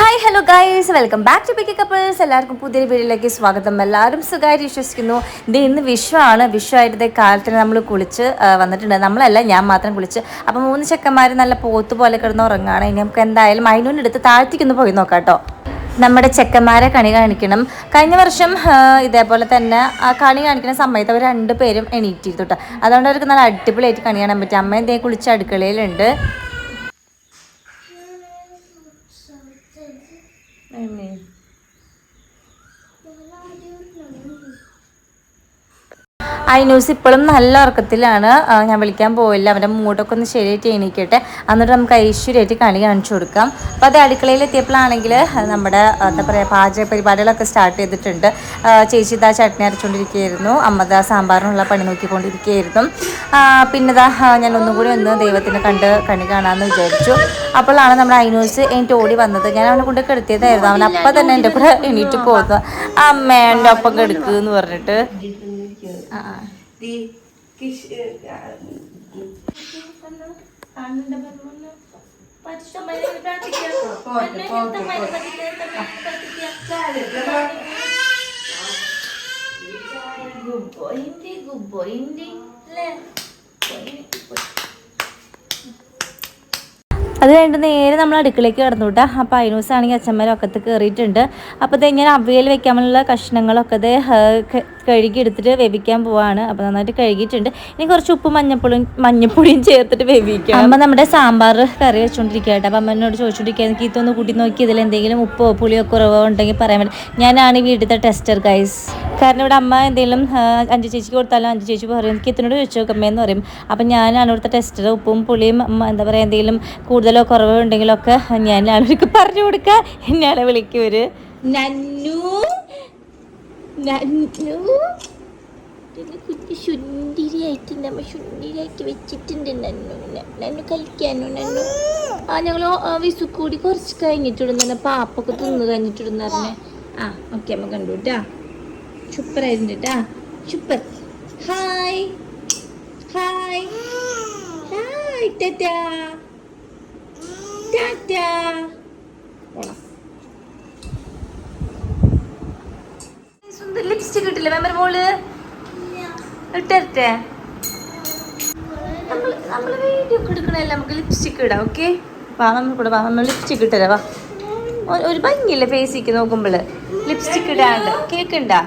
Hi hello guys welcome back to picky couples എല്ലാവർക്കും പുതിയൊരു വീഡിയോയിലേക്ക് സ്വാഗതം. എല്ലാവരും സുഖമായിട്ട് വിശ്വസിക്കുന്നു. ഇത് ഇന്ന് വിഷുവാണ്. വിഷുവായിട്ട് കാലത്തിന് നമ്മൾ കുളിച്ച് വന്നിട്ടുണ്ട്. നമ്മളല്ല ഞാൻ മാത്രം കുളിച്ച്. അപ്പോൾ മൂന്ന് ചെക്കന്മാർ നല്ല പോത്ത് പോലെ കിടന്ന് ഉറങ്ങുകയാണ് ഇനി നമുക്ക് എന്തായാലും അതിനോട് എടുത്ത് താഴ്ത്തിക്കൊന്ന് പോയി നോക്കാം കേട്ടോ. നമ്മുടെ ചെക്കന്മാരെ കണി കാണിക്കണം. കഴിഞ്ഞ വർഷം ഇതേപോലെ തന്നെ ആ കണി കാണിക്കുന്ന സമയത്ത് അവർ രണ്ടുപേരും പേരും എണീറ്റിരുന്നു കേട്ടോ. അതുകൊണ്ട് അവർക്ക് നല്ല അടിപൊളിയായിട്ട് കണി കാണാൻ പറ്റും. അമ്മ എന്തേ കുളിച്ച് അടുക്കളയിലുണ്ട്. 没。ഐനൂസ് ഇപ്പോഴും നല്ല ഉറക്കത്തിലാണ്. ഞാൻ വിളിക്കാൻ പോയില്ല അവന്റെ മൂടൊക്കെ ഒന്ന് ശരിയായിട്ട് എണീക്കട്ടെ. എന്നിട്ട് നമുക്ക് ഐശ്വര്യമായിട്ട് കളി കാണിച്ചു കൊടുക്കാം. അപ്പോൾ അത് അടുക്കളയിൽ എത്തിയപ്പോഴാണെങ്കിൽ നമ്മുടെ എന്താ പറയുക പാചക പരിപാടികളൊക്കെ സ്റ്റാർട്ട് ചെയ്തിട്ടുണ്ട്. ചേച്ചി ഇതാ ചട്നി അരച്ചുകൊണ്ടിരിക്കുകയായിരുന്നു അമ്മത സാമ്പാറിനുള്ള പണി നോക്കിക്കൊണ്ടിരിക്കുകയായിരുന്നു. പിന്നെ ഇതാ ഞാൻ ഒന്നും കൂടി ഒന്ന് ദൈവത്തിനെ കണ്ട് കണി കാണാമെന്ന് വിചാരിച്ചു. അപ്പോഴാണ് നമ്മുടെ ഐനൂസ് എനിക്ക് ഓടി വന്നത്. ഞാൻ അവനെ കൊണ്ട് കെടുത്തിയതായിരുന്നു. അവൻ അപ്പം തന്നെ എന്റെ കൂടെ എണീറ്റ് പോകുന്നു അമ്മേന്റെ ഒപ്പം കെടുക്കുക എന്ന് പറഞ്ഞിട്ട്. അത് കഴിഞ്ഞിട്ട് നേരെ നമ്മൾ അടുക്കളയ്ക്ക് കിടന്നു കേട്ടോ അപ്പോൾ അതിനൂസ് ദിവസമാണെങ്കിൽ അച്ഛന്മാരൊക്കെ ഒക്കത്ത് കയറിയിട്ടുണ്ട് അപ്പോൾ ഇത് ഇങ്ങനെ അവയിൽ വെക്കാനുള്ള കഷ്ണങ്ങളൊക്കെ ഇത് കഴുകി എടുത്തിട്ട് വേവിക്കാൻ പോവാണ്. അപ്പോൾ നന്നായിട്ട് കഴുകിയിട്ടുണ്ട്. ഇനി കുറച്ച് ഉപ്പ് മഞ്ഞപ്പൊടിയും മഞ്ഞപ്പൊടിയും ചേർത്തിട്ട് വേവിക്കാം അമ്മ നമ്മുടെ സാമ്പാർ കറി വെച്ചുകൊണ്ടിരിക്കുക കേട്ടോ അമ്മനോട് അമ്മ എന്നോട് എനിക്ക് ഇതൊന്ന് കൂട്ടി നോക്കി ഇതിൽ എന്തെങ്കിലും ഉപ്പോ പുളിയോ കുറവോ ഉണ്ടെങ്കിൽ പറയാൻ പറ്റും. ഞാനാണ് ഈ വീട്ടിലത്തെ ടെസ്റ്റർ ഗൈസ് കാരണം ഇവിടെ അമ്മ എന്തെങ്കിലും അഞ്ചു ചേച്ചിക്ക് കൊടുത്താലും അഞ്ചു ചേച്ചി പറയും എനിക്ക് ഇതിനോട് ചോദിച്ചു നോക്കമ്മേന്ന് പറയും. അപ്പം ഞാനാണ് ഇവിടുത്തെ ടെസ്റ്റർ ഉപ്പും പുളിയും എന്താ പറയുക എന്തെങ്കിലും കൂടുതലോ കുറവോ ഉണ്ടെങ്കിലൊക്കെ ഞാനാണ് അവർക്ക് പറഞ്ഞു കൊടുക്കുക. എന്നെയാണ് വിളിക്കൂര് നന്നു. കുഞ്ഞ് ശുന്തിരിയായിട്ട് നമ്മ ശുന്തിരിയാക്കി വെച്ചിട്ടുണ്ട്. നന്നു നന്നു കഴിക്കാനോ നന്നു. ആ ഞങ്ങൾ വിസു കൂടി കുറച്ച് കഴിഞ്ഞിട്ടിടുന്ന പാപ്പൊക്കെ തിന്ന് കഴിഞ്ഞിട്ടിടുന്ന പറഞ്ഞേ. ആ ഓക്കെ അമ്മ കണ്ടു കേട്ടാ സൂപ്പറായിട്ടുണ്ട് കേട്ടാ super hi hi hi tata. Tata. പോണം. ലിപ്സ്റ്റിക് ഇട്ടില്ല? മെമ്മറി മോൾ? ഇട്ടരട്ടെ? നമ്മൾ നമ്മൾ വീഡിയോ ഒക്കെ എടുക്കണല്ലേ നമുക്ക് ലിപ്സ്റ്റിക് ഇടാം ഓക്കെ വാ നമ്മൾ കൂടെ വാ നമ്മൾ ലിപ്സ്റ്റിക് ഇട്ടല്ലേ വാ. ഒരു ഭംഗിയില്ല ഫേസിക്ക് നോക്കുമ്പോൾ ലിപ്സ്റ്റിക് ഇടാണ്ട്. കേക്ക് ഉണ്ടാ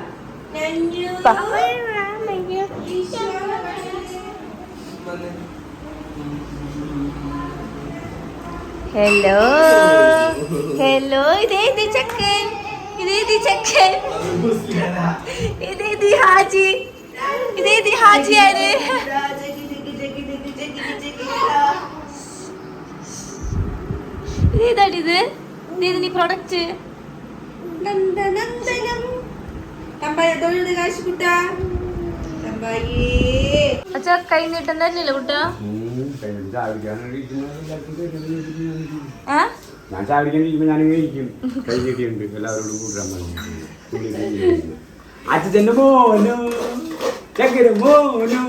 ഹലോ ഹലോ ഇതേ ചക്കൻ. ഇതേത് ചക്കൻ. ഇതേതി ഹാജി. ഇതേതി ഹാജിയാണ് ഇതേതാണിത് ഇതേത് നീ പ്രൊഡക്റ്റ് നന്ദനന്ദനം. തമ്പായി തൊഴുത് കാശിക്കുട്ട തമ്പായി. അച്ഛാ കൈ കുട്ടാ? ഞാൻ ചാടിക്കാൻ ഞാൻ ഇരിക്കും. കൈ കെട്ടിയുണ്ട് എല്ലാവരോടും കൂടുതൽ പറഞ്ഞു അച്ഛന്റെ മോനു ചക്കര മോനോ.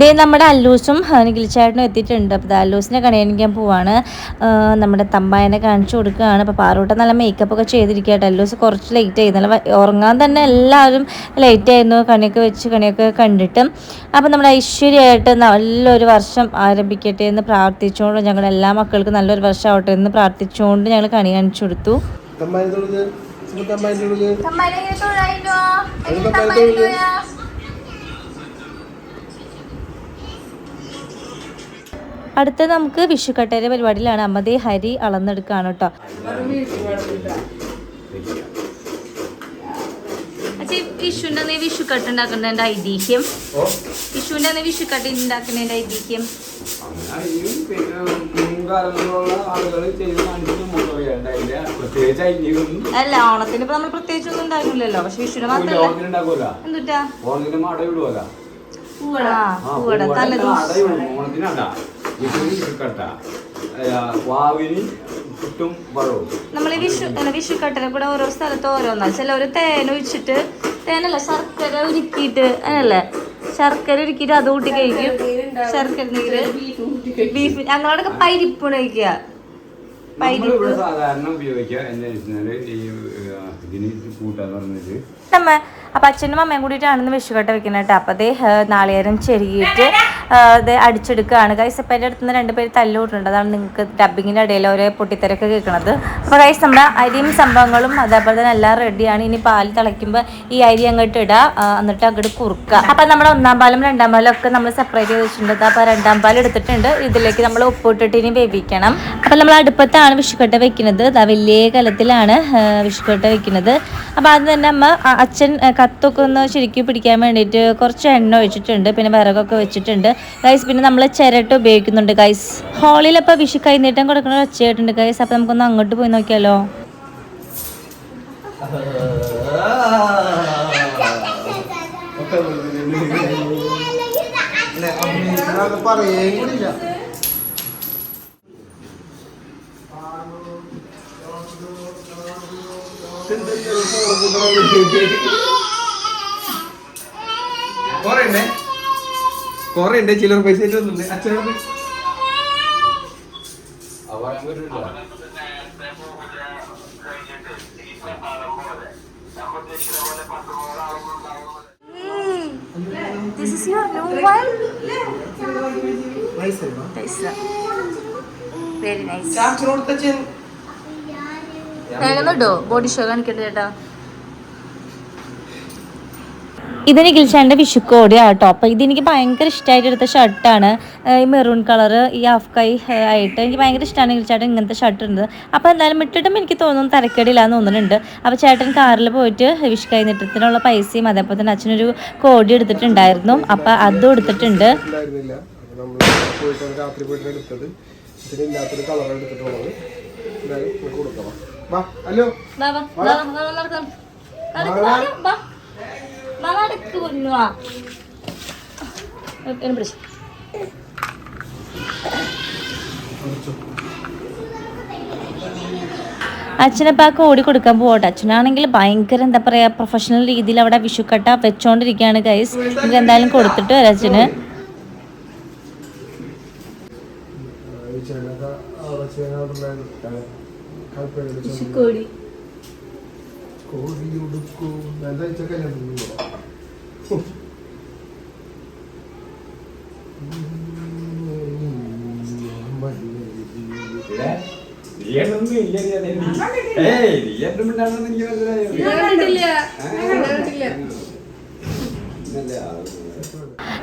ദേ നമ്മുടെ അല്ലൂസും നിഖിൽച്ചേട്ടനും എത്തിയിട്ടുണ്ട്. അപ്പോൾ അല്ലൂസിനെ കണിയാനിക്കാൻ പോവാണ്. നമ്മുടെ തമ്പായനെ കാണിച്ചു കൊടുക്കുകയാണ്. അപ്പോൾ പാറൂട്ട നല്ല മേക്കപ്പ് ഒക്കെ ചെയ്തിരിക്കട്ടെ അല്ലൂസ് കുറച്ച് ലേറ്റ് ആയി. നല്ല ഉറങ്ങാൻ തന്നെ എല്ലാവരും ലേറ്റ് ആയിരുന്നു. കണിയൊക്കെ വെച്ച് കണിയൊക്കെ കണ്ടിട്ട്. അപ്പോൾ നമ്മുടെ ഐശ്വര്യമായിട്ട് നല്ലൊരു വർഷം ആരംഭിക്കട്ടെ എന്ന് പ്രാർത്ഥിച്ചുകൊണ്ട് ഞങ്ങൾ എല്ലാ മക്കൾക്കും നല്ലൊരു വർഷം ആവട്ടെ എന്ന് പ്രാർത്ഥിച്ചുകൊണ്ട് ഞങ്ങൾ കണി കാണിച്ചു കൊടുത്തു. തമ്പായ തൊഴുത് തമ്പായ തൊഴുത് അടുത്ത നമുക്ക് വിഷുക്കട്ടേരെ പരിപാടിയിലാണ് അമ്മതേ ഹരി അളന്നെടുക്കുകയാണ് കേട്ടോ. വിഷുവിന്റെ വിഷുക്കട്ട് ഉണ്ടാക്കുന്നതിന്റെ ഐതിഹ്യം? വിഷുവിന്റെ വിഷുക്കട്ട് ഉണ്ടാക്കുന്നതിന്റെ ഐതിഹ്യം? അല്ല ഓണത്തിന് ഇപ്പൊ നമ്മൾ പ്രത്യേകിച്ച് ഒന്നും ഉണ്ടാക്കുന്നില്ലല്ലോ പക്ഷെ വിഷുവിന് ഓണത്തിനുണ്ടാക്കുമല്ല എന്തുട്ടാ? തല അട വിഷുവിന് ചുരുക്കട്ട വാവിന് പുട്ടും പഴവും നമ്മൾ വിഷു വിഷുക്കട്ടിനെ കൂടെ ഓരോ സ്ഥലത്ത് ഓരോന്നാ. ഒരു തേൻ ഒഴിച്ചിട്ട് തേനല്ല ശർക്കര ഉരുക്കിയിട്ട് അങ്ങനല്ലേ? ശർക്കര ഉരുക്കിയിട്ട് അത് കൂട്ടി കഴിക്കും. ശർക്കര നീര് ബീഫ് ഞങ്ങളോടൊക്കെ പരിപ്പ്. കഴിക്കുക സാധാരണ ഉപയോഗിക്കുക. എന്താ ഈ ആ, ഇതിന് കൂട്ടാന്ന് പറഞ്ഞത് നമ്മ അപ്പം അച്ഛനും അമ്മയും കൂടിയിട്ടാണെന്ന് വിഷുക്കട്ട വെക്കുന്നത് കേട്ടോ. അപ്പം അതേ നാളികേരം ചെരുകിയിട്ട് ഇത് അടിച്ചെടുക്കുകയാണ്. കൈസ് അപ്പം എന്റെ അടുത്ത് നിന്ന് രണ്ട് പേര് തല്ലുകൂട്ടുണ്ട് അതാണ് നിങ്ങൾക്ക് ഡബിങ്ങിന്റെ ഇടയിൽ ഓരോ പൊട്ടിത്തെരൊക്കെ കേൾക്കുന്നത് അപ്പോൾ കൈസ് നമ്മുടെ അരിയും സംഭവങ്ങളും അതേപോലെ തന്നെ എല്ലാം റെഡിയാണ് ഇനി പാൽ തിളയ്ക്കുമ്പോൾ ഈ അരി അങ്ങോട്ട് ഇടുക എന്നിട്ട് അങ്ങോട്ട് കുറുക്കുക. അപ്പം നമ്മുടെ ഒന്നാം പാലും രണ്ടാം പാലും ഒക്കെ നമ്മൾ സെപ്പറേറ്റ് ചെയ്ത് വെച്ചിട്ടുണ്ട്. അപ്പോൾ രണ്ടാം പാൽ എടുത്തിട്ടുണ്ട്. ഇതിലേക്ക് നമ്മൾ ഉപ്പിട്ടിട്ട് ഇനി വേവിക്കണം. അപ്പോൾ നമ്മൾ അടുപ്പത്താണ് വിഷുക്കട്ട വെക്കുന്നത്. വലിയ കലത്തിലാണ് വിഷുക്കട്ട വെക്കുന്നത്. അപ്പോൾ അത് തന്നെ അമ്മ അച്ഛൻ കത്തൊക്കെ ഒന്ന് ശരിക്കും പിടിക്കാൻ വേണ്ടിയിട്ട് കുറച്ച് എണ്ണ ഒഴിച്ചിട്ടുണ്ട്. പിന്നെ വിറകൊക്കെ വെച്ചിട്ടുണ്ട്. ഗൈസ് പിന്നെ നമ്മൾ ചിരട്ട ഉപയോഗിക്കുന്നുണ്ട് ഗൈസ് ഹോളിലപ്പോൾ വിഷു കൈനീട്ടം കൊടുക്കുന്ന ഒരു ഒച്ചയായിട്ടുണ്ട് ഗൈസ് അപ്പോൾ നമുക്കൊന്ന് അങ്ങോട്ട് പോയി നോക്കിയാലോ? പറയേ കൊറേ ഉണ്ട് ചിലർ പൈസ ആയിട്ടൊന്നുണ്ട് അച്ഛനോട്. This is your new one? Body show കാണിക്കട്ടെ ചേട്ടാ. ഇത് ഗിൽഷാന്റെ വിഷുക്കോടിയാണ് കേട്ടോ. അപ്പോൾ ഇതെനിക്ക് ഭയങ്കര ഇഷ്ടമായിട്ട് എടുത്ത ഷർട്ടാണ്. ഈ മെറൂൺ കളർ ഈ ഹാഫ് കൈ ഏ, ആയിട്ട് എനിക്ക് ഭയങ്കര ഇഷ്ടമാണ് ഗിൽഷാട്ടൻ ഇങ്ങനത്തെ ഷർട്ട് ഉണ്ട് അപ്പോൾ എന്തായാലും ഇട്ടിട്ടും എനിക്ക് തോന്നുന്നു തരക്കേടില്ലാന്ന് തോന്നുന്നുണ്ട്. അപ്പോൾ ചേട്ടൻ കാറിൽ പോയിട്ട് വിഷു കൈനീട്ടത്തിനുള്ള പൈസയും അതേപോലെ തന്നെ അച്ഛനൊരു കോടി എടുത്തിട്ടുണ്ടായിരുന്നു. അപ്പോൾ അതും എടുത്തിട്ടുണ്ട്. രാത്രി എടുത്തത്. ഇതിന് കളർ എടുത്തിട്ടുള്ളത്. കൊടുക്കണം ഹലോ. നടക്കാം. നടക്ക്, വാ, വാ. വാ, നടക്ക് പൊന്നു, വാ. എന്നെ പിടിച്ച്. അച്ഛനപ്പോൾ ആ കോടി കൊടുക്കാൻ പോകട്ടെ അച്ഛനാണെങ്കിൽ ഭയങ്കര എന്താ പറയുക പ്രൊഫഷണൽ രീതിയിൽ അവിടെ വിഷുക്കട്ട വെച്ചോണ്ടിരിക്കുകയാണ് ഗൈസ് ഇത് എന്തായാലും കൊടുത്തിട്ട് വരാം അച്ഛന് കോടി ഉടുക്കും എന്താ വെച്ചാൽ റിയൽ ഉണ്ടാണെന്ന് എനിക്ക് മനസ്സിലായോ?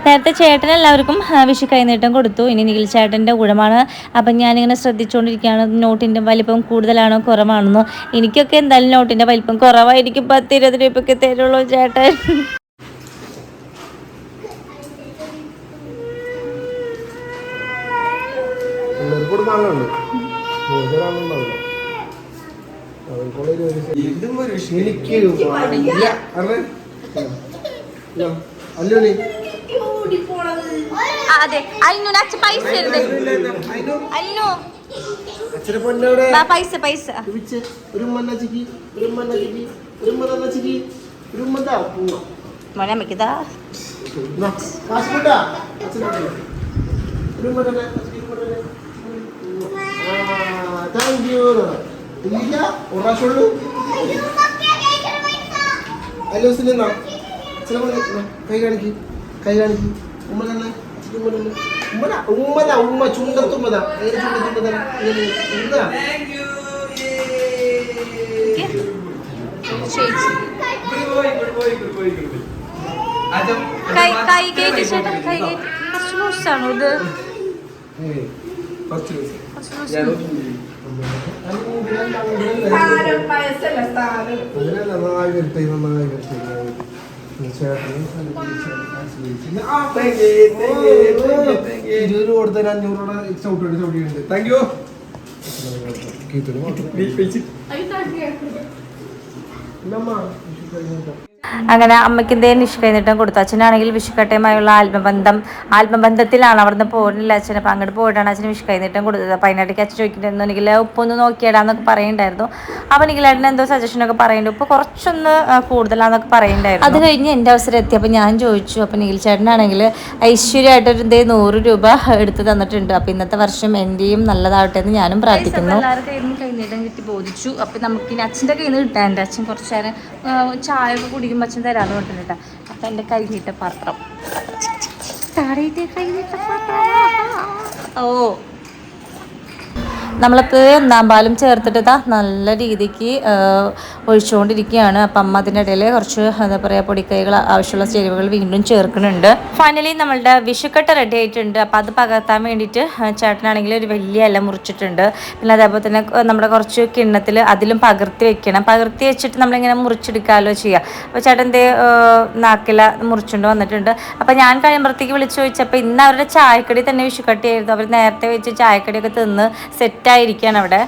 നേരത്തെ ചേട്ടൻ എല്ലാവർക്കും ആ, വിഷു കൈനീട്ടം കൊടുത്തു. ഇനി നിഖിൽ ചേട്ടന്റെ ഊഴമാണ് അപ്പം ഞാനിങ്ങനെ ശ്രദ്ധിച്ചുകൊണ്ടിരിക്കുകയാണ് നോട്ടിന്റെ വലിപ്പം കൂടുതലാണോ കുറവാണെന്നോ. എനിക്കൊക്കെ എന്തായാലും നോട്ടിന്റെ വലിപ്പം കുറവായിരിക്കും. പത്ത് ഇരുപത് രൂപയ്ക്ക് തരുള്ളൂ ചേട്ടൻ. എനിക്ക് ഇല്ല. അല്ലേ? അല്ലോണി അതെ. അച്ഛൻ പൈസ പൈസ പൈസ. മോനെ അമ്മയ്ക്കിതാ താങ്ക് യു ഇല്ല ചില കൈ കാണിക്ക്. കൈ കാണിക്ക് ഉമ്മ തന്നെ ഉമ്മ തന്നെ ഉമ്മന ഉമ്മന ഉമ്മ ചുണ്ടത്തുമ്മത ഏത് ചുണ്ടത്തുമ്മത എന്താ നന്നായി വരട്ടെ നന്നായി വരട്ടെ ഇരുപത് കൊടുത്ത അഞ്ഞൂറ് രൂപ ചവിട്ടി ചവിട്ടിയുണ്ട് താങ്ക് യു കീത്തിന് അങ്ങനെ അമ്മയ്ക്ക് എന്തേലും വിഷു കഴിഞ്ഞിട്ടും കൊടുത്തു. അച്ഛനാണെങ്കിൽ വിഷുക്കട്ടയുമായുള്ള ആത്മബന്ധം ആത്മബന്ധത്തിലാണ് അവിടുന്ന് പോകുന്നില്ല അച്ഛൻ അപ്പം അങ്ങോട്ട് പോയിട്ടാണ് അച്ഛന് വിഷു കഴിഞ്ഞിട്ടും കൊടുത്തത്. അപ്പം അതിനിടയ്ക്ക് അച്ഛൻ ചോദിക്കുന്നുണ്ടെങ്കിൽ ഉപ്പൊന്ന് നോക്കിയിടാന്നൊക്കെ പറയുന്നുണ്ടായിരുന്നു. അപ്പം എനിക്ക് നിഖിലേട്ടൻ എന്തോ സജഷനൊക്കെ പറയുന്നുണ്ട്. ഉപ്പ് കുറച്ചൊന്ന് കൂടുതലാന്നൊക്കെ പറയുന്നുണ്ടായിരുന്നു. അത് കഴിഞ്ഞ് എന്റെ അവസരം എത്തി. അപ്പം ഞാൻ ചോദിച്ചു. അപ്പം നിഖിൽ ചേട്ടനാണെങ്കിൽ ഐശ്വര്യമായിട്ടൊരു എന്തേ നൂറ് രൂപ എടുത്ത് തന്നിട്ടുണ്ട്. അപ്പം ഇന്നത്തെ വർഷം എന്റെയും നല്ലതാവട്ടെ എന്ന് ഞാനും പ്രാർത്ഥിക്കുന്നു. കഴിഞ്ഞിട്ട് കൈനീട്ടം കിട്ടി ബോധിച്ചു. അപ്പം നമുക്ക് ഇനി അച്ഛന്റെ കയ്യിൽ നിന്ന് കിട്ടാൻ അച്ഛൻ കുറച്ച് നേരം ചായ ഒക്കെ കുടിക്കുമ്പോൾ അച്ഛൻ തരാന്ന് പറഞ്ഞിട്ടുണ്ട് അപ്പം എന്റെ കൈനീട്ട പാത്രം. താഴെ കൈനീട്ട പാത്രം. ഓ. നമ്മൾക്ക് ഒന്നാം പാലും ചേർത്തിട്ട് ഇതാ നല്ല രീതിക്ക് ഒഴിച്ചുകൊണ്ടിരിക്കുകയാണ് അപ്പം അമ്മ അതിനിടയിൽ കുറച്ച് എന്താ പറയുക പൊടിക്കൈകൾ ആവശ്യമുള്ള ചേരുവകൾ വീണ്ടും ചേർക്കുന്നുണ്ട്. ഫൈനലി നമ്മളുടെ വിഷുക്കട്ട റെഡി ആയിട്ടുണ്ട്. അപ്പം അത് പകർത്താൻ വേണ്ടിയിട്ട് ചേട്ടനാണെങ്കിൽ ഒരു വലിയ ഇല മുറിച്ചിട്ടുണ്ട്. പിന്നെ അതേപോലെ തന്നെ നമ്മുടെ കുറച്ച് കിണ്ണത്തിൽ അതിലും പകർത്തി വെക്കണം. പകർത്തി വെച്ചിട്ട് നമ്മളിങ്ങനെ മുറിച്ചെടുക്കാമല്ലോ ചെയ്യുക അപ്പോൾ ചേട്ടൻ എന്തേ നാക്കില മുറിച്ചുകൊണ്ട് വന്നിട്ടുണ്ട്. അപ്പം ഞാൻ കഴിയുമ്പോഴത്തേക്ക് വിളിച്ചു ചോദിച്ചപ്പോൾ ഇന്ന് അവരുടെ ചായക്കടി തന്നെ വിഷുക്കട്ടിയായിരുന്നു. അവർ നേരത്തെ വെച്ച് ചായക്കടിയൊക്കെ തിന്ന് സെറ്റായിരിക്കുകയാണ് അവിടെ.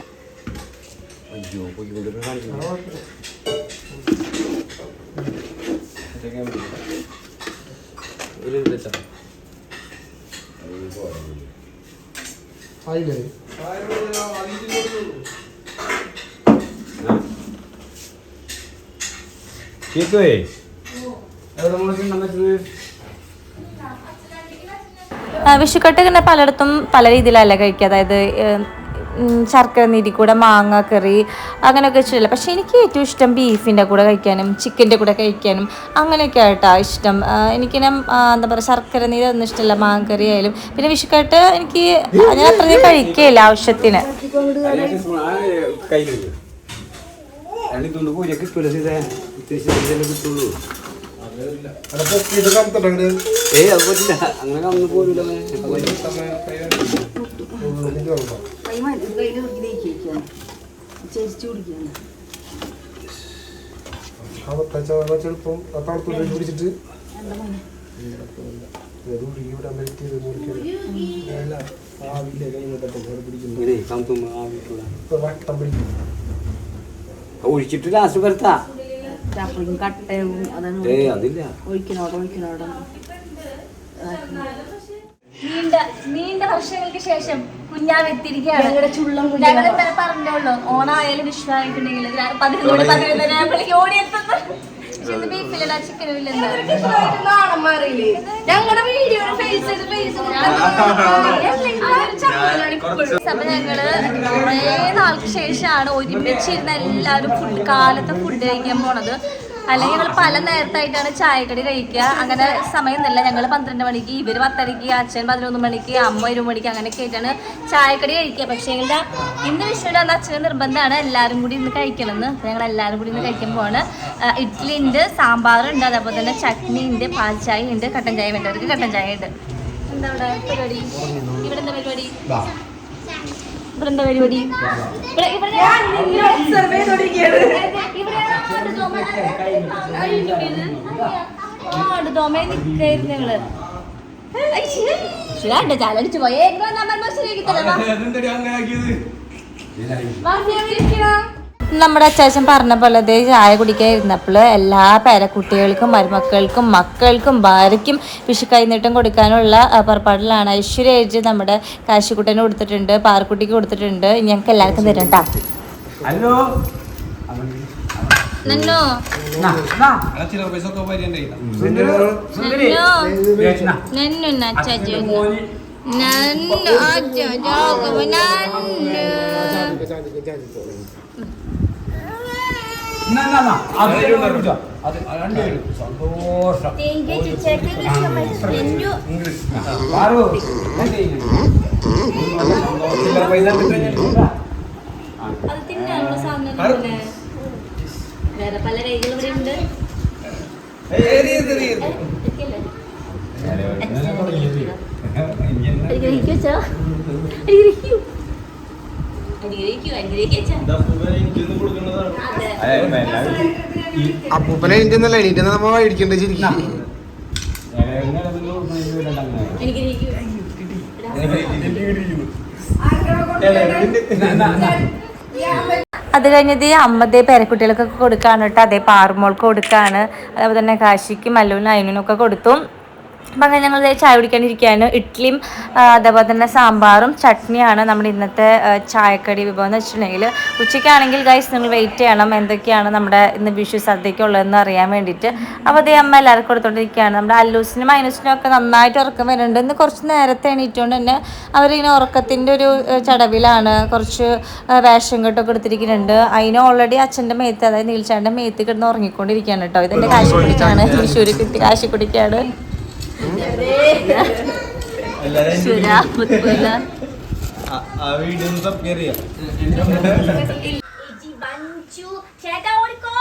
കേക്കുവേ? എവിടെ മുളക്കുണ്ടെന്ന് വിഷുക്കട്ട് ഇങ്ങനെ പലയിടത്തും പല രീതിയിലല്ല കഴിക്കുക. അതായത് ശർക്കര നീരി കൂടെ മാങ്ങ കറി അങ്ങനെയൊക്കെ വെച്ചിട്ടില്ല പക്ഷേ എനിക്ക് ഏറ്റവും ഇഷ്ടം ബീഫിന്റെ കൂടെ കഴിക്കാനും ചിക്കന്റെ കൂടെ കഴിക്കാനും അങ്ങനെയൊക്കെ ആയിട്ടാ ഇഷ്ടം. എനിക്കിങ്ങനെ എന്താ പറയുക ശർക്കര നീര് ഒന്നും ഇഷ്ടമല്ല മാങ്ങ കറി ആയാലും. പിന്നെ വിഷുക്കായിട്ട് എനിക്ക് ഞാൻ അത്രയും കഴിക്കുകയില്ല ആവശ്യത്തിന്. ഏയ് അത് പറ്റില്ല. അങ്ങനെ കന്നു പിടിച്ചിട്ട് ഇത് കയ്യിൽ ഇതിലേക്ക് പറ്റി ഇത് മുറിക്കരുത് ആവില്ലേ കൈ കൊണ്ടൊക്കെ പിടിക്കുന്നു ഇങ്ങനെ കമുത്തുമ്പോ ആവിട്ടുള്ള ഇപ്പൊ വട്ടം പിടിക്കും. ഒഴിച്ചിട്ട് ലാസ്റ്റ് വരുത്താ. കട്ടയും അതില്ല. ഒഴിക്കണോടെ ഒഴിക്കണോടെ നീണ്ട നീണ്ട വർഷങ്ങൾക്ക് ശേഷം കുഞ്ഞാവ് എത്തിയിരിക്കുകയാണ്. ഞങ്ങളുടെ ചുള്ളം പറഞ്ഞോളൂ ഓണായാലും വിഷുവായിട്ടുണ്ടെങ്കിൽ പതിനൊന്ന് പതിനൊന്നര ഓടിയെത്തുന്നു ഞങ്ങളുടെ വീഡിയോ ഫേസ് ചെയ്ത് ഫേസ് അപ്പൊ ഞങ്ങൾ കുറേ നാൾക്ക് ശേഷമാണ് ഒരുമിച്ചിരുന്ന എല്ലാവരും ഫുഡ് കാലത്തെ ഫുഡ് കഴിക്കാൻ പോണത്. അല്ലെങ്കിൽ ഞങ്ങൾ പല നേരത്തായിട്ടാണ് ചായക്കടി കഴിക്കുക. അങ്ങനെ സമയമൊന്നുമില്ല. ഞങ്ങൾ പന്ത്രണ്ട് മണിക്ക് ഇവർ പത്തരയ്ക്ക് അച്ഛൻ പതിനൊന്ന് മണിക്ക് അമ്മ ഒരു മണിക്ക് അങ്ങനെയൊക്കെ ആയിട്ടാണ് ചായക്കടി കഴിക്കുക. പക്ഷേ എങ്കിൽ ഇന്ന് വിഷയുടെ അന്ന് അച്ഛന് നിർബന്ധമാണ് എല്ലാവരും കൂടി ഇന്ന് കഴിക്കണമെന്ന്. ഞങ്ങൾ എല്ലാവരും കൂടി ഇന്ന് കഴിക്കാൻ പോവാണ്. ഉണ്ട് ഇഡ്ഡലി ഉണ്ട് സാമ്പാറുണ്ട് അതേപോലെ തന്നെ ചട്നി ഉണ്ട് പാൽ ചായ ഉണ്ട് കട്ടൻ ചായ വേണ്ടവർക്ക് കട്ടൻ ചായ ഉണ്ട്. എന്താ പരിപാടി? ഇവിടെ എന്താ പരിപാടി? ഇവിടെ എന്താ പരിപാടി? ഇവിടെ ഇവിടെ ഇവിടെ ആടുതോമ നിൽക്കായിരുന്നു ഞങ്ങൾ. ശരിയാണ്ട് ചാലടിച്ചു പോയേ. നമ്മുടെ അച്ചാച്ചൻ പറഞ്ഞ പോലെ അതേ ചായ കുടിക്കാൻ ഇരുന്നപ്പോൾ എല്ലാ പേരക്കുട്ടികൾക്കും മരുമക്കൾക്കും മക്കൾക്കും ഭാര്യയ്ക്കും വിഷു കൈനീട്ടം കൊടുക്കാനുള്ള പുറപ്പാടിലാണ് ഐശ്വര്യ ഏജ് നമ്മുടെ കാശിക്കുട്ടന് കൊടുത്തിട്ടുണ്ട് പാറക്കുട്ടിക്ക് കൊടുത്തിട്ടുണ്ട് ഞങ്ങൾക്ക് എല്ലാവർക്കും തരും കേട്ടോ ഹലോ നന്നോ നന്നു സന്തോഷം. വേറെ പല കൈകൾ ഇവിടെ ഉണ്ട്. അനുഗ്രഹിക്കൂ അച്ഛാ. അനുഗ്രഹിക്കൂ. അപ്പൂപ്പനെ എണീറ്റെന്നല്ല എണീറ്റ് നമ്മ മേടിക്കണ്ട ശരിക്കും. അത് കഴിഞ്ഞത് അമ്മതേ പേരക്കുട്ടികൾക്കൊക്കെ കൊടുക്കാണ് കേട്ടോ. അതേ പാറുമോൾക്ക് കൊടുക്കാണ്. അതേപോലെ തന്നെ കാശിക്കും മല്ലുവിനും അയനും കൊടുത്തു. അപ്പം അങ്ങനെ ഞങ്ങൾ ചായ കുടിക്കാനിരിക്കുകയാണ് ഇഡ്ഡലിയും അതേപോലെ തന്നെ സാമ്പാറും ചട്നിയാണ് നമ്മുടെ ഇന്നത്തെ ചായക്കടി വിഭവം എന്ന് വെച്ചിട്ടുണ്ടെങ്കിൽ. ഉച്ചയ്ക്കാണെങ്കിൽ ഗൈസ് നിങ്ങൾ വെയിറ്റ് ചെയ്യണം. എന്തൊക്കെയാണ് നമ്മുടെ ഇന്ന് വിഷു സദ്യക്കുള്ളതെന്ന് അറിയാൻ വേണ്ടിയിട്ട്. അപ്പോൾ അതേ അമ്മ എല്ലാവർക്കും കൊടുത്തോണ്ടിരിക്കുകയാണ്. നമ്മുടെ അല്ലൂസിനും മൈനസിനും ഒക്കെ നന്നായിട്ട് ഉറക്കം വരുന്നുണ്ട്. ഇന്ന് കുറച്ച് നേരത്തെ എണീറ്റുകൊണ്ട് തന്നെ അവരിങ്ങനെ ഉറക്കത്തിന്റെ ഒരു ചടവിലാണ് കുറച്ച് വേഷം കെട്ടൊക്കെ എടുത്തിരിക്കുന്നുണ്ട്. അതിന് ഓൾറെഡി അച്ഛന്റെ മേത്ത് അതായത് നീൽച്ചാന്റെ മേത്ത് കിടന്ന് ഉറങ്ങിക്കൊണ്ടിരിക്കുകയാണ് കേട്ടോ. ഇതിന്റെ കാശി കുടിക്കാണ് വിഷൂര് കിട്ടി കാശിക്കുടിക്കാണ്. ശുരാ, മുത്തുകൊല്ല. ചേട്ടാ ഓടിക്കോ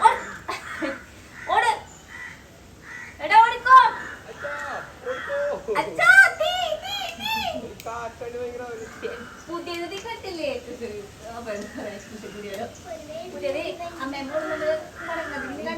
ഓട്. ഓട് എടാ ഓടിക്കോ അച്ഛാ തീ തീ തീ പുതിയത് തീ കണ്ടില്ലേ പുതിയത് അമ്മയോട് പറഞ്ഞത് കണ്ട അപ്പൊ നാല് കണ്ടു മോളി നിർത്തി ശുരാ ചേച്ചാ ഞങ്ങൾ പണിക്കടി boys ഇല്ല. അവിടെ കഴിഞ്ഞ boys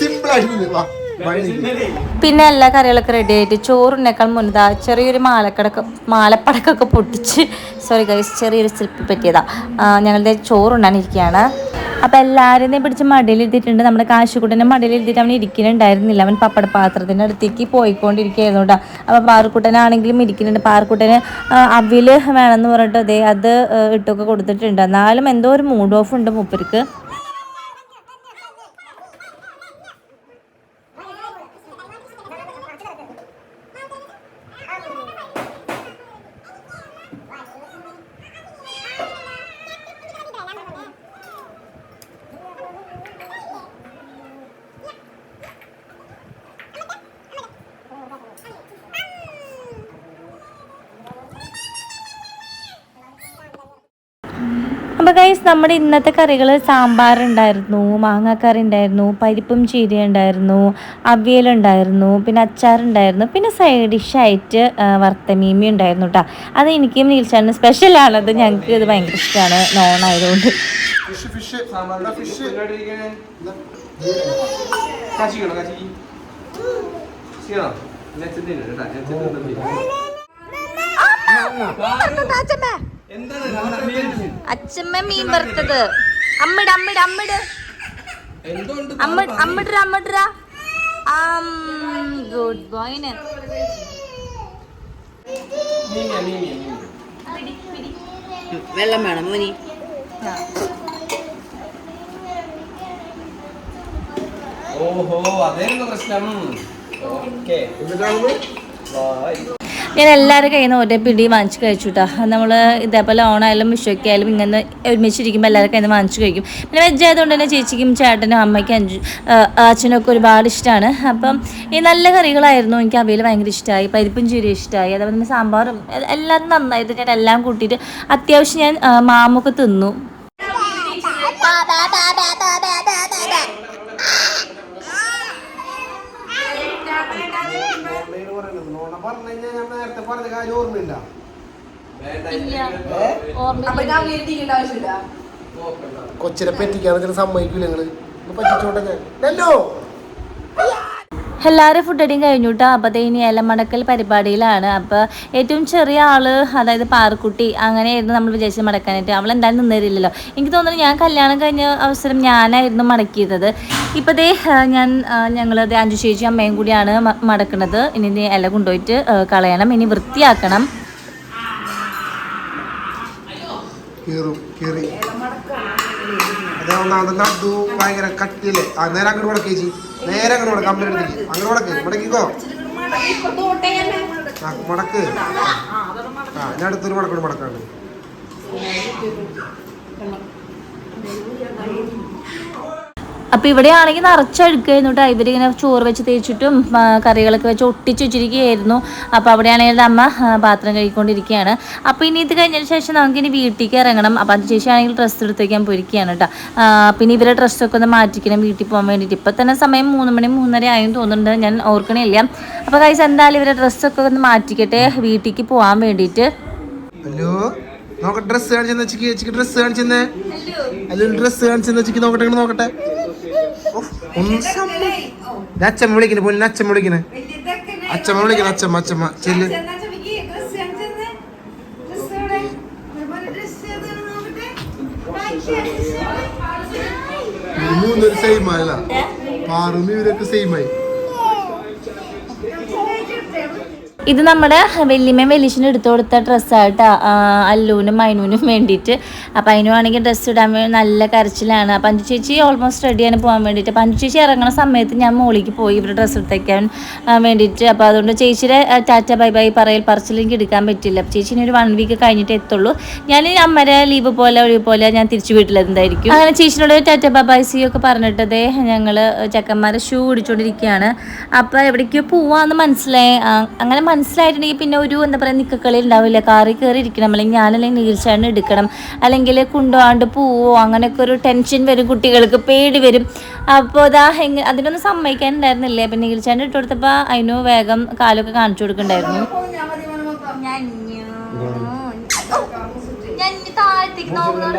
സിമ്പിൾ വാ പിന്നെ എല്ലാ കറികളൊക്കെ റെഡി ആയിട്ട് ചോറിനേക്കാൾ മുൻതാ ചെറിയൊരു മാലക്കടക്ക മാലപ്പടക്കൊക്കെ പൊട്ടിച്ച് സോറി ഗൈസ് ചെറിയൊരു സ്ലിപ്പ് പറ്റിയതാ. ഞങ്ങളുടെ ചോറുണ്ടാനിരിക്കുകയാണ് അപ്പോൾ എല്ലാവരെയും പിടിച്ച് മടിയിൽ എഴുതിയിട്ടുണ്ട് നമ്മുടെ കാശുകുട്ടനെ മടിയിൽ എഴുതിയിട്ട് അവൻ ഇരിക്കുന്നുണ്ടായിരുന്നില്ല അവൻ പപ്പട പാത്രത്തിന്റെ അടുത്തേക്ക് പോയിക്കൊണ്ടിരിക്കുകയായിരുന്നു കേട്ടോ. അപ്പോൾ പാറക്കുട്ടനാണെങ്കിലും ഇരിക്കുന്നുണ്ട്. പാറക്കുട്ടന് അവിൽ വേണമെന്ന് പറഞ്ഞിട്ട് അതേ അത് ഇട്ടൊക്കെ കൊടുത്തിട്ടുണ്ട്. എന്നാലും എന്തോ ഒരു മൂഡ് ഓഫ് ഉണ്ട് മൂപ്പർക്ക് അപ്പോൾ ഗൈസ് നമ്മുടെ ഇന്നത്തെ കറികൾ സാമ്പാർ ഉണ്ടായിരുന്നു മാങ്ങാക്കറി ഉണ്ടായിരുന്നു പരിപ്പും ചീര ഉണ്ടായിരുന്നു അവിയലുണ്ടായിരുന്നു പിന്നെ അച്ചാറുണ്ടായിരുന്നു പിന്നെ സൈഡ് ഡിഷായിട്ട് വറുത്തമീമി ഉണ്ടായിരുന്നു കേട്ടോ അത് എനിക്കും നീൽച്ചാണ് സ്പെഷ്യലാണത് ഞങ്ങൾക്ക് ഇത് ഭയങ്കര ഇഷ്ടമാണ് നോൺ ആയതുകൊണ്ട് ഫിഷ് ഫിഷ് ഫിഷ് ചെയ്യണോ ഞാൻ ചെന്നില്ല കേട്ടാ ഞാൻ ചെന്നിട്ടുണ്ട് അച്ഛമ്മ മീൻ വറുത്തത്. അമ്മിട അമ്മിട് അമ്മിട്. അമ്മിട അമ്മ അമ്മിട്ര അമ്മിട്ര ഗുഡ് ബോയിന് വെള്ളം വേണം മോനി. ഓഹോ അതായിരുന്നു പ്രശ്നം. ഓക്കെ. ഞാൻ എല്ലാവരും കയ്യിൽ നിന്ന് ഒരേ പിടി വാങ്ങിച്ച് കഴിച്ചു കേട്ടോ നമ്മൾ ഇതേപോലെ ഓണായാലും വിഷുവൊക്കെയായാലും ഇങ്ങനെ ഒരുമിച്ചിരിക്കുമ്പോൾ എല്ലാവരും കയ്യിൽ നിന്ന് വാങ്ങിച്ച് കഴിക്കും. പിന്നെ വെജ് ആയതുകൊണ്ട് തന്നെ ചേച്ചിക്കും ചേട്ടനും അമ്മയ്ക്കും അഞ്ചു അച്ഛനൊക്കെ ഒരുപാട് ഇഷ്ടമാണ് അപ്പം ഈ നല്ല കറികളായിരുന്നു എനിക്ക് അവയിൽ ഭയങ്കര ഇഷ്ടമായി പരിപ്പും ചീരയും ഇഷ്ടമായി അതേപോലെ തന്നെ സാമ്പാറും. എല്ലാം നന്നായിട്ട് ഞാൻ എല്ലാം കൂട്ടിയിട്ട് അത്യാവശ്യം ഞാൻ മാമൊക്കെ തിന്നു. പറഞ്ഞു കഴിഞ്ഞാൽ ഞാൻ നേരത്തെ പറഞ്ഞ കാര്യം ഓർമ്മയില്ല. അപ്പൊ ഞാൻ വീട്ടിൽ ആവശ്യമില്ല. കൊച്ചിനെ പറ്റിക്കാൻ ചില സമ്മതിക്കൂല നിങ്ങൾ. പറ്റിച്ചോട്ടെ ഞാൻ. ഹലോ എല്ലാവരും ഫുഡ് അടിയും കഴിഞ്ഞു കേട്ടോ അപ്പോൾ അതേ ഇനി ഇലമടക്കൽ പരിപാടിയിലാണ്. അപ്പോൾ ഏറ്റവും ചെറിയ ആൾ അതായത് പാറക്കുട്ടി അങ്ങനെയായിരുന്നു നമ്മൾ വിചാരിച്ചത് മടക്കാനായിട്ട്. അവൾ എന്തായാലും നിന്നേരില്ലല്ലോ എനിക്ക് തോന്നുന്നു ഞാൻ കല്യാണം കഴിഞ്ഞ അവസരം ഞാനായിരുന്നു മടക്കിയത്. ഇപ്പോൾ ദേ ഞാൻ ഞങ്ങൾ അഞ്ചു ചേച്ചി അമ്മയും കൂടിയാണ് മടക്കുന്നത്. ഇനി ഇല കൊണ്ടുപോയിട്ട് കളയണം. ഇനി വൃത്തിയാക്കണം. കീറും കീറി. അതെ ഒന്നാമത് നടു ഭയങ്കര കട്ടിയല്ലേ ആ നേരെ അങ്ങോട്ട് കൊടുക്കേ ചേച്ചി. നേരെ അങ്ങോട്ട് കൊടുക്കാം അമ്മയുടെ അടുത്തേക്ക് അങ്ങോട്ട് കൊടുക്ക് മടക്കിക്കോ. ആ മടക്ക്. ആ ഞാൻ അടുത്തൊരു മടക്കൂടി മടക്കാണ്ട്. അപ്പോൾ ഇവിടെയാണെങ്കിൽ നിറച്ചഴുക്കായിരുന്നു കേട്ടോ ഇവരിങ്ങനെ ചോറ് വെച്ച് തേച്ചിട്ടും കറികളൊക്കെ വെച്ച് ഒട്ടിച്ച് വെച്ചിരിക്കുകയായിരുന്നു. അപ്പോൾ അവിടെയാണെങ്കിൽ അമ്മ പാത്രം കഴുകിക്കൊണ്ടിരിക്കുകയാണ്. അപ്പോൾ ഇനി ഇത് കഴിഞ്ഞതിന് ശേഷം നമുക്ക് ഇനി വീട്ടിലേക്ക് ഇറങ്ങണം. അപ്പോൾ അതിന് ശേഷം ആണെങ്കിൽ ഡ്രസ്സ് എടുത്തേക്കാൻ വയ്ക്കാൻ പോയിരിക്കുകയാണ് കേട്ടോ പിന്നെ ഇവരെ ഡ്രസ്സൊക്കെ ഒന്ന് മാറ്റിക്കണം വീട്ടിൽ പോകാൻ വേണ്ടിയിട്ട്. ഇപ്പോൾ തന്നെ സമയം മൂന്ന് മണി മൂന്നര ആയെന്ന് തോന്നുന്നുണ്ട്. ഞാൻ ഓർക്കണില്ല. അപ്പോൾ കൈസ് എന്തായാലും ഇവരെ ഡ്രസ്സൊക്കെ ഒന്ന് മാറ്റിക്കട്ടെ. വീട്ടിലേക്ക് പോകാൻ വേണ്ടിയിട്ട്. ഹലോ നോക്കട്ടെ ഡ്രസ് കാണിച്ചെന്ന് ഡ്രസ് കാണിച്ചെന്നേ. അല്ല ഡ്രസ് കാണിച്ചെന്ന് നോക്കട്ടെ നോക്കട്ടെ. ഉഫ്, വിളിക്കണ പോലെ വിളിക്കണേ. അച്ഛമ്മ വിളിക്കണേ അച്ഛമ്മ അച്ഛമ്മ ചെല്ല്. മൂന്നൊരു സെയിം ആയല്ല പാറും ഇവരൊക്കെ സെയിം ആയി. ഇത് നമ്മുടെ വെല്ലിമേ വലിയച്ഛനും എടുത്തു കൊടുത്ത ഡ്രസ്സായിട്ടാ അല്ലൂനും മൈനൂനും വേണ്ടിയിട്ട്. അപ്പം അതിനുവാണെങ്കിൽ ഡ്രസ്സ് ഇടാൻ വേണ്ടി നല്ല കരച്ചിലാണ്. അപ്പം അഞ്ചു ചേച്ചി ഓൾമോസ്റ്റ് റെഡിയാണ് പോകാൻ വേണ്ടിയിട്ട്. അപ്പം അഞ്ചു ചേച്ചി ഇറങ്ങുന്ന സമയത്ത് ഞാൻ മോളിക്ക് പോയി ഇവരുടെ ഡ്രസ്സ് എടുത്തേക്കാൻ വേണ്ടിയിട്ട്. അപ്പോൾ അതുകൊണ്ട് ചേച്ചിയുടെ ടാറ്റ ബൈ ബൈ പറയൽ പറച്ചിൽ എടുക്കാൻ പറ്റില്ല. അപ്പം ചേച്ചി ഇനി ഒരു വൺ വീക്ക് കഴിഞ്ഞിട്ട് എത്തുള്ളൂ. ഞാൻ അമ്മരെ ലീവ് പോലെ ഒഴിവ് പോലെ ഞാൻ തിരിച്ചു വീട്ടിലെന്തായിരിക്കും അങ്ങനെ ചേച്ചിനോട് ടാറ്റ ബൈ ബൈ സി ഒക്കെ പറഞ്ഞിട്ടതേ ഞങ്ങൾ ചെക്കന്മാരെ ഷൂ ഇടിച്ചുകൊണ്ടിരിക്കുകയാണ് അപ്പോൾ എവിടേക്കോ പോവാന്ന് മനസ്സിലായി. അങ്ങനെ മനസ്സിലായിട്ടുണ്ടെങ്കിൽ പിന്നെ ഒരു എന്താ പറയുക നിക്കക്കളി ഉണ്ടാവില്ല. കാറി കയറി ഇരിക്കണം അല്ലെങ്കിൽ ഞാനല്ലെങ്കിൽ നീൽച്ചാണ് എടുക്കണം. അല്ലെങ്കിൽ കൊണ്ടുപോകാണ്ട് പോവോ അങ്ങനെയൊക്കെ ഒരു ടെൻഷൻ വരും. കുട്ടികൾക്ക് പേടി വരും. അപ്പോൾ അതാ എങ്ങനെ അതിനൊന്നും സമ്മതിക്കാനുണ്ടായിരുന്നില്ലേ? അപ്പം നീർച്ചാണ്ട് ഇട്ട് കൊടുത്തപ്പോൾ അതിനു വേഗം കാലൊക്കെ കാണിച്ചു കൊടുക്കണ്ടായിരുന്നു താഴത്തേക്ക് നോക്കുന്നത്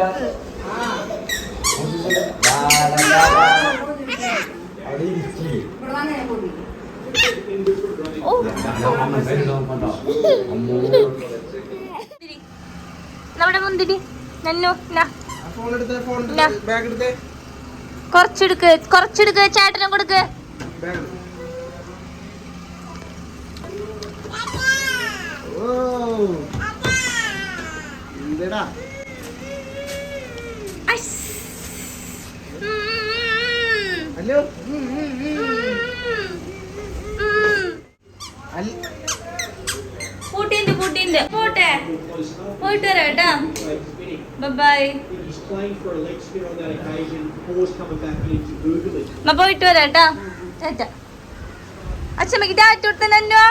നമ്മുടെ മുന്തിരി. നന്നു കുറച്ചെടുക്ക് കുറച്ചെടുക്ക് ചേട്ടനും കൊടുക്ക്. എന്തടാ. ഹലോ. പൂട്ടിണ്ട് പൂട്ടിണ്ട് പോട്ടെ. പോയിട്ട് വരാം കേട്ടാ ബൈ പോയിട്ട് വരാം കേട്ടാ ടാറ്റ. അച്ഛമ്മക്ക് ടാറ്റ കൊടുത്ത നന്നോ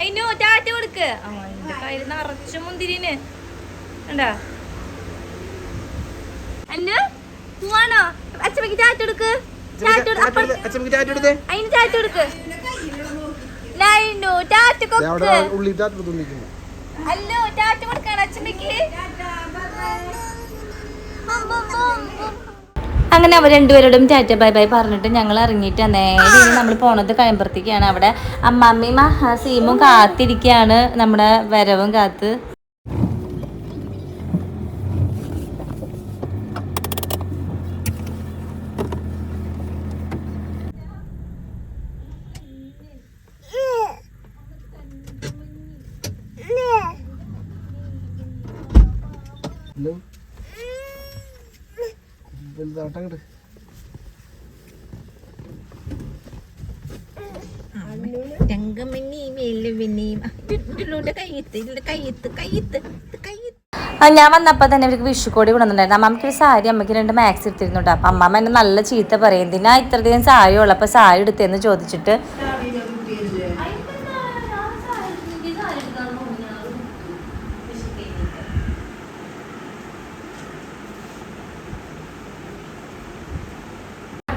അയിനോ ടാറ്റ കൊടുക്ക്. കയ്യിൽ നിറച്ചു മുന്തിരിന് കണ്ടാ? അന്നു? പോവാണോ? അച്ഛമ്മക്ക് ടാറ്റ കൊടുക്ക്. ടാറ്റ കൊടുക്ക്. അയിന് ടാറ്റ കൊടുക്ക്. ടാറ്റ ഉള്ളി ടാറ്റ എടുത്തോണ്ടിരിക്കുന്നു അല്ലോ ടാറ്റ കൊടുക്കാണ് അച്ഛമ്മക്ക് അങ്ങനെ അവർ രണ്ടുപേരോടും ടാറ്റ ബൈ ബൈ പറഞ്ഞിട്ട് ഞങ്ങൾ ഇറങ്ങിയിട്ട് നേരെ നമ്മൾ പോണത് കഴിയുമ്പോഴത്തേക്കാണ് അവിടെ അമ്മാമ്മയും സീമും കാത്തിരിക്കുകയാണ് നമ്മുടെ വരവും കാത്ത് ഹലോ വലുതാട്ടം ഞാൻ വന്നപ്പോൾ തന്നെ ഇവർക്ക് വിഷുക്കോടി കൊണ്ടുവന്നിട്ടുണ്ടായിരുന്നു. അമ്മമ്മക്ക് ഒരു സാരി അമ്മയ്ക്ക് രണ്ട് മാക്സ് എടുത്തിരുന്നുണ്ട് അപ്പൊ അമ്മമ്മ എന്നെ നല്ല ചീത്ത പറയും. എന്തിനാ ഇത്രയധികം സാരി ഉള്ളപ്പോൾ സാരി എടുത്തെന്ന് ചോദിച്ചിട്ട്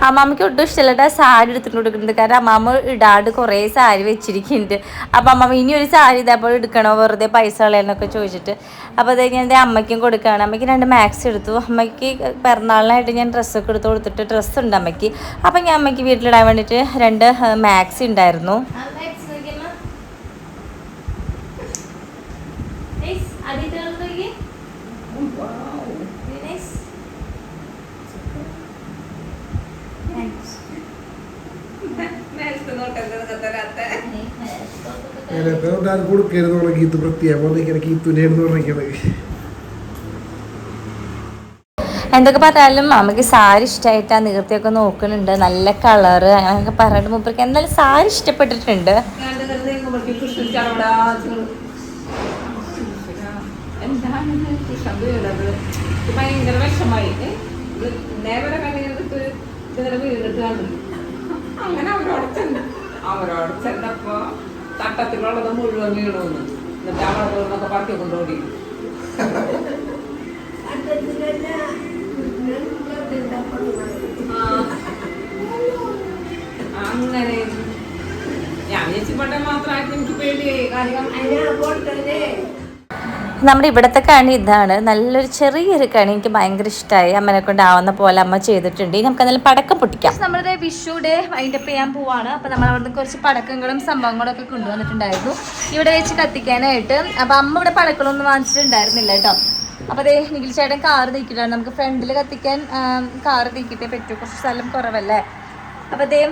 അമ്മാമ്മയ്ക്ക് ഒട്ടും ഇഷ്ടമില്ലാത്ത സാരി എടുത്തിട്ട് കൊടുക്കുന്നുണ്ട്. കാരണം അമ്മാമ്മ ഇടാണ്ട് കുറേ സാരി വെച്ചിരിക്കുന്നുണ്ട്. അപ്പം അമ്മാമ്മ ഇനി ഒരു സാരി ഇതേപോലെ എടുക്കണോ? വെറുതെ പൈസ കളയാനൊക്കെ ചോദിച്ചിട്ട്. അപ്പോൾ അത് ഞാൻ എന്റെ അമ്മയ്ക്കും കൊടുക്കുകയാണ്. അമ്മയ്ക്ക് രണ്ട് മാക്സ് എടുത്തു. അമ്മയ്ക്ക് പിറന്നാളിനായിട്ട് ഞാൻ ഡ്രസ്സൊക്കെ എടുത്ത് കൊടുത്തിട്ട് ഡ്രസ്സ് ഉണ്ട് അമ്മയ്ക്ക്. അപ്പം ഞാൻ അമ്മയ്ക്ക് വീട്ടിലിടാൻ വേണ്ടിയിട്ട് രണ്ട് മാക്സ് ഉണ്ടായിരുന്നു. ഞാനെപ്പോഴും ആരും കൊടുക്കരുത് പറഞ്ഞ ഗീത്ത് പ്രത്യേകം. പറഞ്ഞിരിക്കണ ഗീത്തുന്റെ പറഞ്ഞിരിക്കണത്. എന്തൊക്കെ പറഞ്ഞാലും അമ്മയ്ക്ക് സാരി ഇഷ്ടമായിട്ട് ആ നീർത്തിയൊക്കെ നോക്കുന്നുണ്ട് നല്ല കളറ് അങ്ങനെയൊക്കെ പറഞ്ഞിട്ട് മുമ്പേക്ക് എന്തായാലും സാരി ഇഷ്ടപ്പെട്ടിട്ടുണ്ട്. ഭയങ്കര വിഷമായി നേരെ കണ്ടിട്ട് അങ്ങനെ അവരോട് ചെന്ന് അവരോട് ചെന്നപ്പോ തട്ടത്തിലുള്ളത് മുഴുവൻ വീണുവെന്ന്. എന്നിട്ട് അവിടെ നിന്നൊക്കെ പറക്കി കൊണ്ടുപോയി. അങ്ങനെ. ഞാൻ ചേച്ചി പട്ടം മാത്രമായിട്ട് എനിക്ക് പേടിയായി. കാര്യം നമ്മുടെ ഇവിടുത്തെ കണി ഇതാണ്. നല്ലൊരു ചെറിയൊരു കണി എനിക്ക് ഭയങ്കര ഇഷ്ടമായി അമ്മനെ കൊണ്ട് ആവുന്ന പോലെ അമ്മ ചെയ്തിട്ടുണ്ട്. നമുക്ക് നല്ല പടക്കം പൊട്ടിക്കാം. നമ്മുടെ വിഷു ഡേ വൈൻഡപ്പ് ചെയ്യാൻ പോവാണ്. അപ്പോൾ നമ്മൾ അവിടുന്ന് കുറച്ച് പടക്കങ്ങളും സംഭവങ്ങളും ഒക്കെ കൊണ്ടുവന്നിട്ടുണ്ടായിരുന്നു. ഇവിടെ വെച്ച് കത്തിക്കാനായിട്ട്. അപ്പോൾ അമ്മ ഇവിടെ പടക്കളൊന്നും വാങ്ങിച്ചിട്ടുണ്ടായിരുന്നില്ല കേട്ടോ. അപ്പോൾ അതേ നിഖിൽ ചേട്ടൻ കാറ് നീക്കിയിട്ടാണ്. നമുക്ക് ഫ്രണ്ടിൽ കത്തിക്കാൻ കാറ് നീക്കിയിട്ടേ പറ്റൂ. കുറച്ച് സ്ഥലം കുറവല്ലേ? അപ്പോൾ അതേ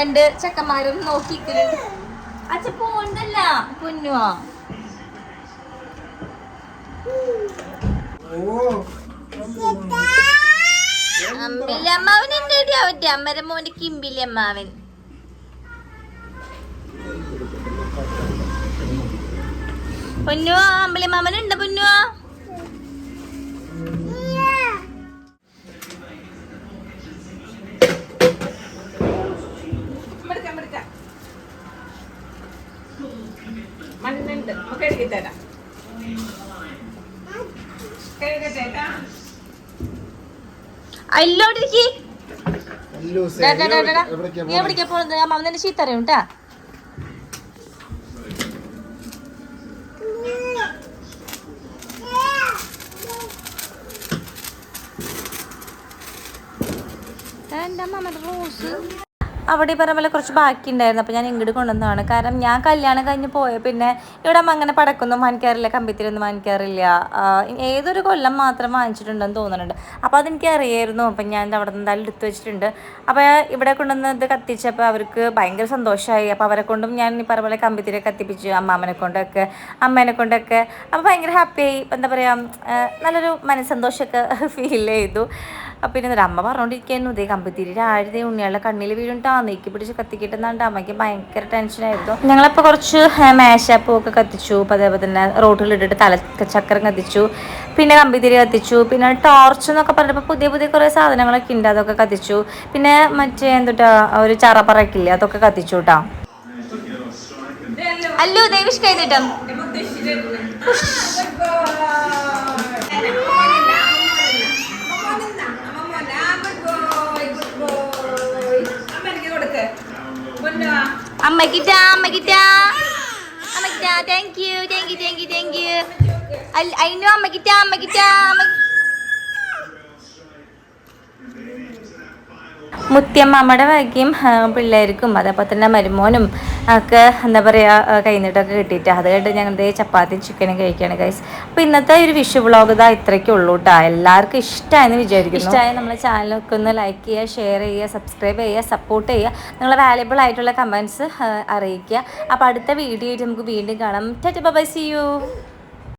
രണ്ട് ചെക്കന്മാരും നോക്കിക്കുന്നുണ്ട് അച്ഛ പോണ്ടല്ല. പൊന്നുവാ അമ്പിലമ്മാവൻ എന്തേടി അവന്റെ? അമ്മരെ മോന്റെ കിമ്പിലമ്മാവൻ. പൊന്നുവാ അമ്പലിമാമൻ ഉണ്ട് പൊന്നുവാ മണ്ണുണ്ട്. നമുക്ക് എഴുതി തരാം കഴുകട്ടേട്ടാ അല്ലോടിരിക്കി നീ എവിടേക്കാ പോണത്? അമ്മാവൻ തന്നെ ചീത്ത അറിയും കേട്ടാ റോസ്. അവിടെ പറഞ്ഞ പോലെ കുറച്ച് ബാക്കി ഉണ്ടായിരുന്നു അപ്പോൾ ഞാൻ ഇങ്ങോട്ട് കൊണ്ടുവന്നതാണ്. കാരണം ഞാൻ കല്യാണം കഴിഞ്ഞ് പോയ പിന്നെ ഇവിടെ അമ്മ അങ്ങനെ പടക്കൊന്നും വാങ്ങിക്കാറില്ല കമ്പിത്തിരൊന്നും വാങ്ങിക്കാറില്ല. ഏതൊരു കൊല്ലം മാത്രം വാങ്ങിച്ചിട്ടുണ്ടെന്ന് തോന്നുന്നുണ്ട്. അപ്പോൾ അതെനിക്ക് അറിയായിരുന്നു. അപ്പം ഞാൻ അവിടെ നിന്ന് എന്തായാലും എടുത്തു വെച്ചിട്ടുണ്ട്. അപ്പോൾ ഇവിടെ കൊണ്ടുവന്ന് ഇത് കത്തിച്ചപ്പോൾ അവർക്ക് ഭയങ്കര സന്തോഷമായി. അപ്പോൾ അവരെ കൊണ്ടും ഞാൻ ഈ പറഞ്ഞ പോലെ കമ്പിത്തിരി കത്തിപ്പിച്ചു അമ്മാമ്മനെ കൊണ്ടൊക്കെ അമ്മേനെ കൊണ്ടൊക്കെ. അപ്പോൾ ഭയങ്കര ഹാപ്പിയായി എന്താ പറയുക നല്ലൊരു മനസ്സന്തോഷമൊക്കെ ഫീൽ ചെയ്തു. അപ്പം പിന്നെ അമ്മ പറഞ്ഞുകൊണ്ടിരിക്കുന്നു ഇതേ കമ്പിത്തിരി ആഴ്തേ ഉണ്ണികളുടെ കണ്ണിൽ വീഴുണ്ടാ നെയ്ക്ക് നീക്കി പിടിച്ച് കത്തിക്കിട്ടുന്നുണ്ട്. അമ്മയ്ക്ക് ഭയങ്കര ടെൻഷനായിരുന്നു ഞങ്ങളപ്പോൾ കുറച്ച് മേശപ്പൂ ഒക്കെ കത്തിച്ചു. അപ്പോൾ അതേപോലെ തന്നെ റോട്ടിലിട്ടിട്ട് തല ചക്രം കത്തിച്ചു. പിന്നെ കമ്പിത്തിരി കത്തിച്ചു. പിന്നെ ടോർച്ച് എന്നൊക്കെ പറഞ്ഞപ്പോൾ പുതിയ പുതിയ കുറേ സാധനങ്ങളൊക്കെ ഉണ്ട്. അതൊക്കെ കത്തിച്ചു. പിന്നെ മറ്റേ എന്തുട്ടാ ഒരു ചറപ്പറക്കില്ലേ അതൊക്കെ കത്തിച്ചു കേട്ടോ അല്ലോ ദേവിഷ് കൈതിട്ടം അമ്മക്കിട്ടാ അമ്മക്കിട്ടാ അമ്മക്കിട്ടാ thank you thank you thank you thank you അയിനു അമ്മക്കിട്ടാ അമ്മക്കിട്ടാ അമ്മ മുത്തിയമ്മയുടെ വകയും പിള്ളേർക്കും അതേപോലെ തന്നെ മരുമോനും ഒക്കെ എന്താ പറയുക കൈനീട്ടൊക്കെ കിട്ടിയിട്ട്. അത് കഴിഞ്ഞിട്ട് ഞങ്ങളുടെ ചപ്പാത്തിയും ചിക്കനും കഴിക്കുകയാണ് ഗൈസ് അപ്പോൾ ഇന്നത്തെ ഒരു വിഷു വ്ളോഗ് ഇതാ ഇത്രയ്ക്കേ ഉള്ളൂ കേട്ടോ എല്ലാവർക്കും ഇഷ്ടമായെന്ന് വിചാരിക്കുന്നു. ഇഷ്ടമായ നമ്മളെ ചാനലൊക്കെ ഒന്ന് ലൈക്ക് ചെയ്യുക ഷെയർ ചെയ്യുക സബ്സ്ക്രൈബ് ചെയ്യുക സപ്പോർട്ട് ചെയ്യുക. നിങ്ങളെ വാല്യബിൾ ആയിട്ടുള്ള കമൻസ് അറിയിക്കുക. അപ്പോൾ അടുത്ത വീഡിയോ ആയിട്ട് നമുക്ക് വീണ്ടും കാണാം. By C U